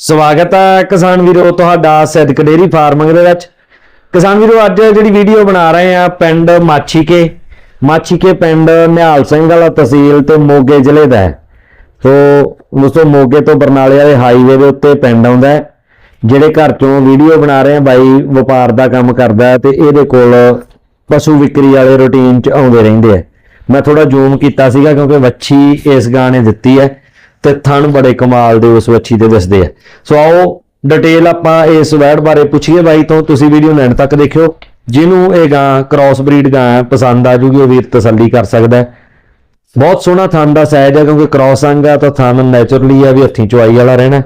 ਸਵਾਗਤ ਹੈ ਕਿਸਾਨ ਵੀਰੋ, ਤੁਹਾਡਾ ਸਿੱਧਕ ਡੇਰੀ ਫਾਰਮਿੰਗ ਦੇ ਵਿੱਚ। ਕਿਸਾਨ ਵੀਰੋ, ਅੱਜ ਜਿਹੜੀ ਵੀਡੀਓ ਬਣਾ ਰਹੇ ਆ ਪਿੰਡ ਮਾਛੀਕੇ। ਮਾਛੀਕੇ ਪਿੰਡ ਨਿਹਾਲ ਸਿੰਘ ਵਾਲਾ ਤਹਿਸੀਲ ਤੇ ਮੋਗੇ ਜ਼ਿਲ੍ਹੇ ਦਾ ਹੈ। ਸੋ ਉਸ ਤੋਂ ਮੋਗੇ ਤੋਂ ਬਰਨਾਲੇ ਵਾਲੇ ਹਾਈਵੇ ਦੇ ਉੱਤੇ ਪਿੰਡ ਆਉਂਦਾ ਹੈ, ਜਿਹੜੇ ਘਰ ਚੋਂ ਵੀਡੀਓ ਬਣਾ ਰਹੇ ਆ ਬਾਈ ਵਪਾਰ ਦਾ ਕੰਮ ਕਰਦਾ ਹੈ ਤੇ ਇਹਦੇ ਕੋਲ ਪਸ਼ੂ ਵਿਕਰੀ ਵਾਲੇ ਰੁਟੀਨ ਚ ਆਉਂਦੇ ਰਹਿੰਦੇ ਆ ਮੈਂ ਥੋੜਾ ਜ਼ੂਮ ਕੀਤਾ ਸੀਗਾ ਕਿਉਂਕਿ ਵੱਛੀ ਇਸ ਗਾਣੇ ਦਿੱਤੀ ਹੈ। ਤੇ ਥਣ ਬੜੇ ਕਮਾਲ ਦੇ ਉਸ ਵੱਛੀ ਦੇ ਦਿਸਦੇ ਆ। ਸੋ ਆਓ ਡਿਟੇਲ ਆਪਾਂ ਇਸ ਵੈੜ ਬਾਰੇ ਪੁੱਛੀਏ ਬਾਈ ਤੋਂ ਤੁਸੀਂ ਵੀਡੀਓ ਲੈਣ ਤੱਕ ਦੇਖਿਓ। ਜਿਹਨੂੰ ਇਹ ਗਾਂ ਕ੍ਰਾਸ ਬਰੀਡ ਗਾਂ ਪਸੰਦ ਆ ਜੂਗੀ ਉਹ ਵੀਰ ਤਸੱਲੀ ਕਰ ਸਕਦਾ ਬਹੁਤ ਸੋਹਣਾ ਥਣ ਦਾ ਸਾਈਜ਼ ਹੈ ਕਿਉਂਕਿ ਕ੍ਰਾਸ ਅੰਗ ਆ ਤਾਂ ਥਣ ਨੇਚਰਲੀ ਆ ਵੀ ਹੱਥੀਂ ਚੁਆਈ ਵਾਲਾ ਰਹਿਣਾ।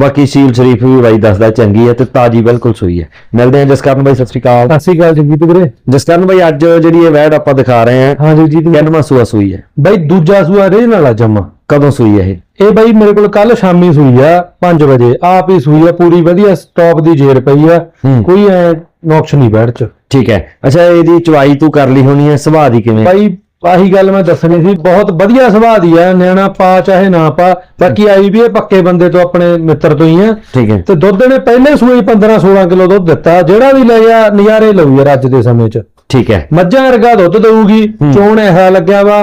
ਬਾਕੀ ਸੀਲ ਸ਼ਰੀਫ ਵੀ ਬਾਈ ਦੱਸਦਾ ਚੰਗੀ ਹੈ ਤੇ ਤਾਜੀ ਬਿਲਕੁਲ ਸੂਈ ਹੈ। ਮਿਲਦੇ ਹਾਂ ਜਸਕਰਨ ਬਾਈ ਸਤਿ ਸ਼੍ਰੀ ਅਕਾਲ। ਸਤਿ ਸ਼੍ਰੀ ਅਕਾਲ ਜਗਜੀਤ ਵੀਰੇ। ਜਸਕਰਨ ਬਾਈ ਅੱਜ ਜਿਹੜੀ ਇਹ ਵੈੜ ਆਪਾਂ ਦਿਖਾ ਰਹੇ ਹਾਂ ਹਾਂ ਜਗਜੀਤ। ਕਿੰਨਵਾਂ ਸੂਆ ਸੂਈ ਹੈ? ਬਾਈ ਦੂਜਾ ਸੂਆ ਰੇ ਨਾਲ ਆ ਜਮਾ। ਕਦੋਂ ਸੂਈ ਹੈ ਇਹ? ਇਹ ਬਾਈ ਮੇਰੇ ਕੋਲ ਕੱਲ ਸ਼ਾਮੀ ਸੂਈ ਆ 5 ਵਜੇ। ਆਪ ਹੀ ਸੂਈ ਆ ਪੂਰੀ ਵਧੀਆ ਸਟਾਕ ਦੀ ਜੇਰ ਪਈ ਆ। ਹੂੰ। ਕੋਈ ਐ ਨੌਕਸ਼ ਨਹੀਂ ਬੈਠ ਚ। ਠੀਕ ਹੈ। ਅੱਛਾ ਇਹਦੀ ਚੁਆਈ ਤੂੰ ਕਰ ਲਈ ਹੋਣੀ ਹੈ ਸੁਭਾਅ ਦੀ ਕਿਵੇਂ? ਬਾਈ ਆਹੀ ਗੱਲ ਮੈਂ ਦੱਸਣੀ ਸੀ ਬਹੁਤ ਵਧੀਆ ਸੁਭਾਅ ਦੀ ਆ ਨਿਆਣਾ ਪਾ ਚਾਹੇ ਨਾ ਪਾ। ਬਾਕੀ ਆਈ ਵੀ ਇਹ ਪੱਕੇ ਬੰਦੇ ਤੋਂ ਆਪਣੇ ਮਿੱਤਰ ਤੋਂ ਹੀ ਆ। ਠੀਕ ਹੈ। ਤੇ ਦੁੱਧ ਨੇ ਪਹਿਲੇ ਸੂਏ 15 16 ਕਿਲੋ ਦੁੱਧ ਦਿੱਤਾ ਜਿਹੜਾ ਵੀ ਲੈ ਗਿਆ ਨਜ਼ਾਰੇ ਲਊ ਯਾਰ ਅੱਜ ਦੇ ਸਮੇਂ 'ਚ। ਠੀਕ ਹੈ। ਮੱਝਾਂ ਵਰਗਾ ਦੁੱਧ ਦਊਗੀ। ਚੋਣ ਇਹ ਲੱਗਿਆ ਵਾ।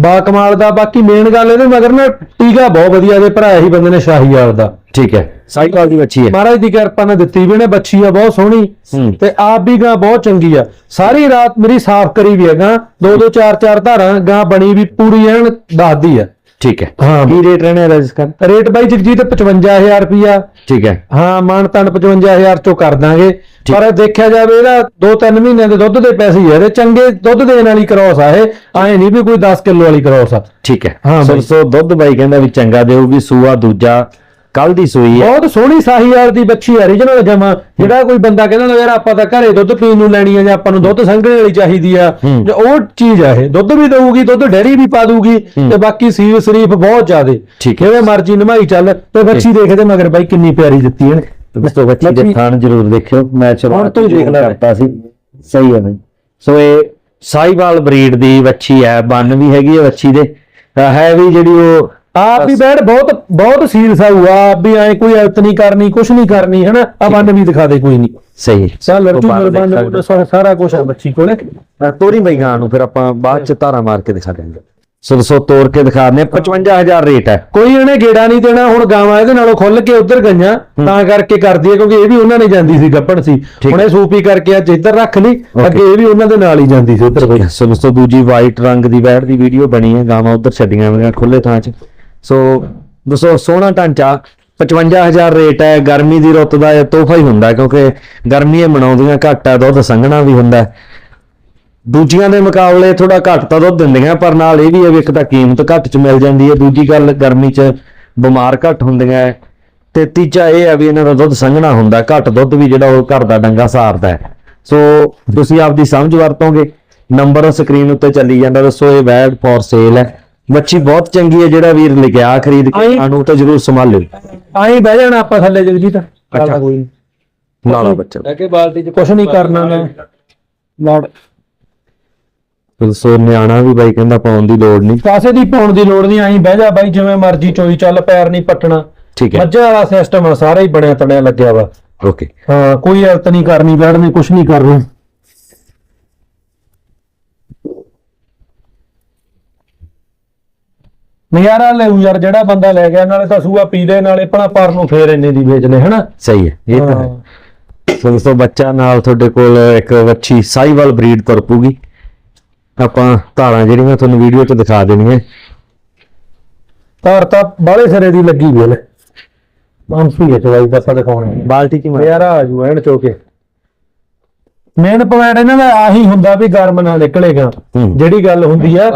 ਬਾ ਕਮਾਲ ਦਾ ਬਾਕੀ ਮੇਨ ਗੱਲ ਇਹਦੇ ਮਗਰ ਨਾ ਟੀਕਾ ਬਹੁਤ ਵਧੀਆ ਦੇ ਭਰਾ ਹੀ ਬੰਦੇ ਨੇ ਸ਼ਾਹੀਵਾਲ ਦਾ। ਠੀਕ ਹੈ। ਸਾਈਕਲ ਦੀ ਬੱਚੀ ਹੈ। ਮਹਾਰਾਜ ਦੀ ਕਿਰਪਾ ਨਾਲ ਦਿੱਤੀ ਵੀ ਨੇ ਬੱਚੀ ਆ ਬਹੁਤ ਸੋਹਣੀ। ਤੇ ਆਪ ਵੀ ਗਾਂ ਬਹੁਤ ਚੰਗੀ ਆ। ਸਾਰੀ ਰਾਤ ਮੇਰੀ ਸਾਫ਼ ਕਰੀ ਵੀ ਹੈ ਗਾਂ। ਦੋ ਦੋ ਚਾਰ ਚਾਰ ਧਾਰਾਂ ਗਾਂ ਬਣੀ ਵੀ ਪੂਰੀ ਐਨ ਦੱਸਦੀ ਆ। ਠੀਕ ਹੈ। ਹਾਂ। ਕੀ ਰੇਟ ਰਹਿਣਾ ਹੈ ਜਸਕਰਨ ਰੇਟ ਬਾਈ ਜਗਜੀਤ 55000 ਰੁਪਿਆ ਠੀਕ ਹੈ। ਹਾਂ ਮਾਨ ਤਨ 55000 ਚੋਂ ਕਰ ਦਾਂਗੇ। ਪਰ ਦੇਖਿਆ ਜਾਵੇ ਇਹਦਾ 2-3 ਮਹੀਨਿਆਂ ਦੇ ਦੁੱਧ ਦੇ ਪੈਸੇ ਹੀ ਆ ਇਹਦੇ ਚੰਗੇ ਦੁੱਧ ਦੇਣ ਵਾਲੀ ਕ੍ਰੋਸ ਆ ਇਹ। ਐ ਨਹੀਂ ਵੀ ਕੋਈ 10 ਕਿਲੋ ਵਾਲੀ ਕ੍ਰੋਸ ਆ। ਠੀਕ ਹੈ। ਹਾਂ ਸੋ। ਸੋ ਦੁੱਧ ਬਾਈ ਕਹਿੰਦਾ ਵੀ ਚੰਗਾ ਦੇਊਗੀ ਸੂਆ ਦੂਜਾ ਕੱਲ ਦੀ ਸੂਈ ਹੈ। ਬਹੁਤ ਸੋਹਣੀ ਸਾਹੀਵਾਲ ਦੀ ਬੱਚੀ origignal ਜਮਾ। ਜਿਹੜਾ ਕੋਈ ਬੰਦਾ ਕਹਿੰਦਾ ਨਾ ਯਾਰ ਆਪਾਂ ਤਾਂ ਘਰੇ ਦੁੱਧ ਪੀਣ ਨੂੰ ਲੈਣੀ ਆ ਜਾਂ ਆਪਾਂ ਨੂੰ ਦੁੱਧ ਸੰਘਣੇ ਵਾਲੀ ਚਾਹੀਦੀ ਆ। ਹੂੰ। ਉਹ ਚੀਜ਼ ਆ ਇਹ। ਦੁੱਧ ਵੀ ਦਊਗੀ ਦੁੱਧ ਡੈਰੀ ਵੀ ਪਾ ਦਊਗੀ ਹੂੰ। ਤੇ ਬਾਕੀ ਸੀਲ ਸ਼ਰੀਫ ਬਹੁਤ ਜ਼ਿਆਦੇ। ਠੀਕ ਹੈ। ਜਿਵੇਂ ਮਰਜ਼ੀ ਨਮਾਈ ਚੱਲ ਤੇ ਬੱਚੀ ਦੇਖਦੇ ਮਗਰ ਬਾਈ ਕਿੰਨੀ ਪਿਆਰੀ ਦਿੱਤੀ ਇਹਨੇ। ਦੋਸਤੋ ਬੱਚੀ ਦੇ ਬੱਚੀ- ਥਾਣ ਜ਼ਰੂਰ ਦੇਖਿਓ। ਮੈਂ ਚਲੋ ਹੁਣ ਤੋਂ ਹੀ ਦੇਖ। ਕਰਤਾ ਸੀ ਸਹੀ ਹੈ ਬਈ। ਸੋ ਇਹ ਸਾਈਵਾਲ ਬਰੀਡ ਦੀ ਵੱਛੀ ਹੈ ਬੰਨ ਵੀ ਹੈਗੀ ਹੈ ਵੱਛੀ ਦੇ। ਹੈ ਵੀ ਜਿਹੜੀ ਉਹ ਆਪ ਵੀ ਬੈਠ ਬਹੁਤ ਬਹੁਤ ਸੀਲ ਸਾਊ ਆ ਆਪ ਵੀ ਐ ਕੋਈ ਐਤ ਨਹੀਂ ਕਰਨੀ ਕੁਛ ਨਹੀਂ ਕਰਨੀ ਹਨਾ? ਆ ਬੰਨ ਵੀ ਦਿਖਾ ਦੇ ਕੋਈ ਨਹੀਂ। ਸਹੀ ਚੱਲ ਰਜੂ ਬਾਹਰ ਮੇਰੇ ਦੇਖ ਬੰਨ ਸਕਦੇ। ਸਾਰਾ- ਕੁਛ ਆ ਬੱਚੀ ਕੋਲੇ। ਤੋਰੀ ਬਈ ਗਾਂ ਨੂੰ ਫਿਰ ਆਪਾਂ ਬਾਅਦ ਚ ਧਾਰਾ ਮਾਰ ਕੇ ਦਿਖਾ ਦਿਆਂਗੇ। ਸੋ ਸੋ ਤੋੜ ਕੇ ਦਿਖਾ ਦਿੰਦੇ 55000 ਰੇਟ ਹੈ। ਕੋਈ ਇਹਨੇ ਗੇੜਾ ਨਹੀਂ ਦੇਣਾ ਹੁਣ ਗਾਵਾਂ ਇਹਦੇ ਨਾਲੋਂ ਖੁੱਲ ਕੇ ਉੱਧਰ ਗਈਆਂ ਤਾਂ ਕਰਕੇ ਕਰਦੀ ਹੈ ਕਿਉਂਕਿ ਇਹ ਵੀ ਉਹਨਾਂ ਨੇ ਜਾਂਦੀ ਸੀ ਗੱਪਣ ਸੀ। ਹੁਣ ਇਹ ਸੂਪੀ ਕਰਕੇ ਅੱਜ ਇੱਧਰ ਰੱਖ ਲਈ ਅੱਗੇ ਇਹ ਵੀ ਉਹਨਾਂ ਦੇ ਨਾਲ ਹੀ ਜਾਂਦੀ ਸੀ ਉੱਧਰ ਬਈ ਸੋ ਦੋਸਤੋ ਦੂਜੀ ਵਾਈਟ ਰੰਗ ਦੀ ਵੈੜ ਦੀ ਵੀਡੀਓ ਬਣੀ ਹੈ ਗਾਵਾਂ ਉਧਰ ਛੱਡੀਆਂ ਹੋਈਆਂ ਖੁੱਲੇ ਥਾਂ 'ਚ। ਸੋ ਦੋਸਤੋ ਸੋਹਣਾ ਢਾਂਚਾ 55000 ਰੇਟ ਹੈ ਗਰਮੀ ਦੀ ਰੁੱਤ ਦਾ ਇਹ ਤੋਹਫਾ ਹੀ ਹੁੰਦਾ ਕਿਉਂਕਿ ਗਰਮੀਆਂ ਮਨਾਉਂਦੀਆਂ ਘੱਟ ਹੈ ਦੁੱਧ ਸੰਘਣਾ ਵੀ ਹੁੰਦਾ ਦੂਜੀਆਂ ਦੇ ਮੁਕਾਬਲੇ ਥੋੜਾ ਘੱਟ ਤਾਂ ਦੁੱਧ ਦਿੰਦੀਆਂ ਪਰ ਨਾਲ ਇਹ ਵੀ ਹੈ ਵੀ ਇੱਕ ਤਾਂ ਕੀਮਤ ਘੱਟ 'ਚ ਮਿਲ ਜਾਂਦੀ ਹੈ। ਦੂਜੀ ਗੱਲ ਗਰਮੀ 'ਚ ਬਿਮਾਰ ਘੱਟ ਹੁੰਦੀਆਂ ਹੈ। ਤੇ ਤੀਜਾ ਇਹ ਹੈ ਵੀ ਇਹਨਾਂ ਦਾ ਦੁੱਧ ਸੰਘਣਾ ਹੁੰਦਾ ਘੱਟ ਦੁੱਧ ਵੀ ਜਿਹੜਾ ਉਹ ਘਰ ਦਾ ਡੰਗਾ ਸਾਰਦਾ ਹੈ। ਸੋ ਤੁਸੀਂ ਆਪਦੀ ਸਮਝ ਵਰਤੋਗੇ। ਨੰਬਰ ਸਕਰੀਨ ਉੱਤੇ ਚੱਲੀ ਜਾਂਦਾ ਦੱਸੋ ਇਹ ਵੈਡ ਫॉर ਸੇਲ ਹੈ। ਮੱਛੀ ਬਹੁਤ ਚੰਗੀ ਹੈ ਜਿਹੜਾ ਵੀਰ ਲਿਖਿਆ ਖਰੀਦ ਕੇ ਸਾਨੂੰ ਤਾਂ ਜ਼ਰੂਰ ਸੰਭਾਲਿਓ। ਆਈ ਬਹਿ ਜਾਣਾ ਆਪਾਂ ਥੱਲੇ ਜਗਜੀਤ। ਅੱਛਾ। ਕੋਈ ਨਹੀਂ ਲਾਲਾ ਬੱਚਾ। ਲੈ ਕੇ ਬਾਲਟੀ 'ਚ ਕੁਛ ਨਹੀਂ ਕਰਨਾ ਮੈਂ। ਲੜ। ਸੋ ਨਿਆਣਾ ਵੀ ਬਾਈ ਕਹਿੰਦਾ ਪਾਉਣ ਦੀ ਲੋੜ ਨਹੀਂ। ਕਾਸੇ ਦੀ ਪਾਉਣ ਦੀ ਲੋੜ ਨਹੀਂ ਆਈ ਬਹਿ ਜਾ ਬਾਈ ਜਿਵੇਂ ਮਰਜ਼ੀ ਚੋਈ ਚੱਲ ਪੈਰ ਨਹੀਂ ਪੱਟਣਾ। ਠੀਕ ਹੈ। ਮੱਝਾਂ ਵਾਲਾ ਸਿਸਟਮ ਸਾਰਾ ਹੀ ਬਣਿਆ ਤੜਿਆ ਲੱਗਿਆ ਵਾ। ਓਕੇ। ਹਾਂ ਕੋਈ ਐਤ ਨਹੀਂ ਕਰਨੀ ਬੈਠਣੀ ਕੁਛ ਨਹੀਂ ਕਰਨਾ। ਨਜ਼ਾਰਾ ਲੈਉ ਯਾਰ ਜਿਹੜਾ ਬੰਦਾ ਲੈ ਗਿਆ ਨਾਲੇ ਤਾਂ ਸੂਆ ਪੀ ਦੇ ਨਾਲੇ ਆਪਣਾ ਪਰ ਨੂੰ ਫੇਰ ਇੰਨੇ ਦੀ ਵੇਚ ਲੈ ਹਨਾ? ਸਹੀ ਹੈ ਇਹ ਤਾਂ ਹੈ। ਸੋ ਦੋਸਤੋ ਬੱਚਾ ਨਾਲ ਤੁਹਾਡੇ ਕੋਲ ਇੱਕ ਵੱਛੀ ਸਾਈਵਾਲ ਬਰੀਡ ਤੁਰ ਪੂਗੀ ਆਪਾਂ ਧਾਰਾਂ ਜਿਹੜੀਆਂ ਤੁਹਾਨੂੰ ਵੀਡੀਓ 'ਚ ਦਿਖਾ ਦੇਣੀਆਂ। ਤਾਰ ਤਾਂ ਬਾਲੇ ਸਿਰੇ ਦੀ ਲੱਗੀ ਵੀ ਲੈ ਮਾਨਸੂ ਹੈ ਚਵਾਈ ਦਾ ਦਿਖਾਉਣੇ ਬਾਲਟੀ 'ਚ ਮਾਰ। ਨਜ਼ਾਰਾ ਆ ਜੂ ਐਨ ਚੋਕੇ ਮੇਨ ਪੁਆਇੰਟ ਇਹਨਾਂ ਦਾ ਆਹੀ ਹੁੰਦਾ ਵੀ ਗਰਮ ਨਾ ਨਿਕਲੇਗਾ। ਜਿਹੜੀ ਗੱਲ ਹੁੰਦੀ ਆ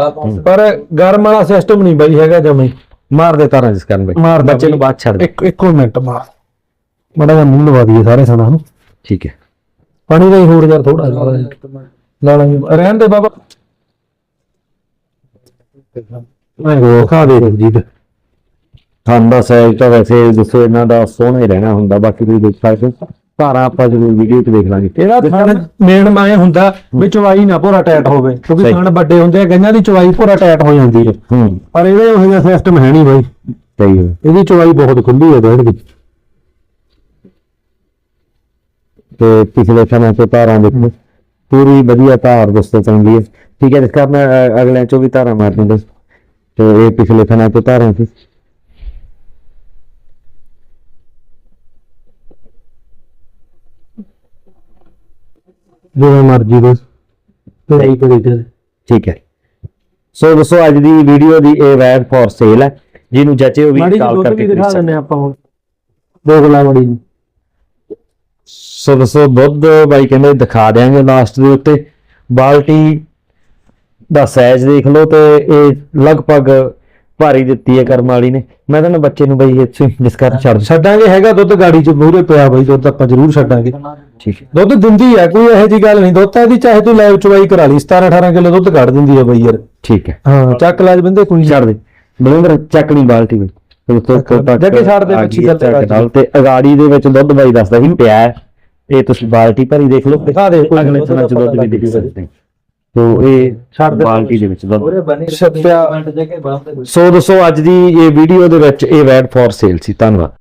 ਪਰ ਗਰਮ ਵਾਲਾ ਸਿਸਟਮ ਨਹੀਂ ਬਈ ਹੈਗਾ ਜਮੇ ਮਾਰ ਦੇ ਧਾਰਾਂ ਜਿਸ ਕਰਨ ਬਾਈ। ਮਾਰ ਬੱਚੇ ਨੂੰ ਬਾਅਦ ਛੱਡ ਦੇ। ਇੱਕ ਇੱਕੋ ਮਿੰਟ ਮਾਰ। ਮੜਾ ਜਿਹਾ ਮੂੰਹ ਲਵਾ ਦਈਏ ਸਾਰੇ ਸਣਾ ਨੂੰ। ਠੀਕ ਹੈ। ਪਾਣੀ ਦਾ ਹੀ ਹੋਰ ਯਾਰ ਥੋੜਾ ਲਾ ਲਾਂਗੇ। ਰਹਿਣ ਦੇ ਬਾਬਾ। ਮੈਂ ਖਾ ਦੇ ਰਜੀਤ ਦਾ ਸਹਿਜ ਤਾਂ ਵੈਸੇ ਦੱਸੋ ਇਹਨਾਂ ਦਾ ਸੋਹਣਾ ਹੀ ਰਹਿਣਾ ਹੁੰਦਾ ਬਾਕੀ ਤੁਸੀਂ ਦੇਖ ਸਕਦੇ ਹੋ। ਧਾਰਾਂ ਆਪਾਂ ਜਰੂਰ ਵੀਡੀਓ 'ਚ ਦੇਖ ਲਾਂਗੇ। ਇਹਦਾ ਥਣ ਮੇਨ ਮਾਇਆ ਹੁੰਦਾ ਵੀ ਚਵਾਈ ਨਾ ਭੋਰਾ ਟਾਈਟ ਹੋਵੇ ਕਿਉਂਕਿ ਥਣ ਵੱਡੇ ਹੁੰਦੇ ਆ ਗਈਆਂ ਦੀ ਚਵਾਈ ਭੋਰਾ ਟਾਈਟ ਹੋ ਜਾਂਦੀ ਹੈ। ਪਰ ਇਹਦੇ ਉਹ ਜਿਹਾ ਸਿਸਟਮ ਹੈ ਨਹੀਂ ਬਾਈ। ਸਹੀ ਹੈ। ਇਹਦੀ ਚਵਾਈ ਬਹੁਤ ਖੁੱਲੀ ਹੈ ਦੇਣ ਵਿੱਚ ਤੇ ਪਿਛਲੇ ਸਮੇਂ ਤੋਂ ਧਾਰਾਂ ਦੇਖੋ। ਪੂਰੀ ਵਧੀਆ ਧਾਰ ਦੋਸਤੋ ਚੰਗੀ ਹੈ ਠੀਕ ਹੈ ਇਸ ਕਾਰਨ ਅ- ਅਗਲੇ ਚੋਂ ਵੀ ਧਾਰਾਂ ਮਾਰ ਦਿੰਦੇ ਤੇ ਇਹ ਪਿਛਲੇ ਸਮੇਂ ਤੋਂ ਧਾਰਾਂ ਸੀ। ਜਿਵੇਂ ਮਰਜ਼ੀ ਦੇ ਸਹੀ ਕਰੀ ਠੀਕ ਹੈ। ਸੋ ਦੋਸਤੋ ਅੱਜ ਦੀ ਵੀਡੀਓ ਦੀ ਇਹ ਵੈਬ ਫॉर ਸੇਲ ਹੈ ਜਿਹਨੂੰ ਜੱਚੇ ਉਹ ਵੀ ਕਾਲ ਕਰਕੇ ਖਰੀਦ ਦਿਖਾ ਸਕਦੇ ਆਪਾਂ ਹੁਣ। ਦੇਖ ਲਾ ਨੂੰ। ਸੋ ਦੋਸਤੋ ਦੁੱਧ ਬਾਈ ਕਹਿੰਦੇ ਦਿਖਾ ਦਿਆਂਗੇ ਲਾਸਟ ਦੇ ਉੱਤੇ। ਬਾਲਟੀ ਦਾ ਸਾਈਜ਼ ਦੇਖ ਲਓ ਤੇ ਇਹ ਲਗਭਗ ਭਾਰੀ ਦਿੱਤੀ ਹੈ ਕਰਮ ਵਾਲੀ ਨੇ। ਮੈਂ ਤਾਂ ਬੱਚੇ ਨੂੰ ਬਈ ਇੱਥੇ ਜਿਸ ਕਰ ਛੱਡ। ਛੱਡਾਂਗੇ ਹੈਗਾ ਦੁੱਧ ਗਾੜੀ ਚ ਮੂਹਰੇ ਪਿਆ ਬਈ ਦੁੱਧ ਆਪਾਂ ਜ਼ਰੂਰ ਛੱਡਾਂਗੇ। ਠੀਕ ਹੈ। ਦੁੱਧ ਦਿੰਦੀ ਆ ਕੋਈ ਇਹੋ ਜੀ ਗੱਲ ਨਹੀਂ। ਦੁੱਧ ਤਾਂ ਇਹਦੀ ਚਾਹੇ ਤੂੰ ਲੈਵ ਚਵਾਈ ਕਰਾ ਲਈ 17 18 ਕਿਲੋ ਦੁੱਧ ਕੱਢ ਦਿੰਦੀ ਆ ਬਈ ਯਾਰ। ਠੀਕ ਹੈ। ਹਾਂ ਚੱਕ ਲਾਜ ਬੰਦੇ ਕੋਈ ਛੱਡ ਦੇ। ਬਲਿੰਦਰ ਚੱਕਣੀ ਬਾਲਟੀ ਵਿੱਚ ਤੇ ਤੱਕ ਜੱਗੇ ਛੱਡ ਦੇ ਚੱਕ ਨਾਲ ਤੇ ਅਗਾੜੀ ਦੇ ਵਿੱਚ ਦੁੱਧ ਬਾਈ ਦੱਸਦਾ ਸੀ ਪਿਆ ਹੈ। ਇਹ ਤੁਸੀਂ ਬਾਲਟੀ ਭਰੀ ਦੇਖ ਲਓ ਦਿਖਾ ਦੇ, ਕੋਈ ਅਗਲੇ ਸਨਾਂ ਚ ਦੁੱਧ ਵੀ ਦੇਖ ਸਕਦੇ ਹੋ। ਤੋ ਇਹ ਛੱਡ ਦੇ। ਬਾਲਟੀ ਦੇ ਵਿੱਚ ਦੁੱਧ ਛੱਪਿਆ ਸੋ ਦੋਸਤੋ ਅੱਜ ਦੀ ਇਹ ਵੀਡੀਓ ਦੇ ਵਿੱਚ ਇਹ ਵੈਡ ਫॉर ਸੇਲ ਸੀ ਧੰਨਵਾਦ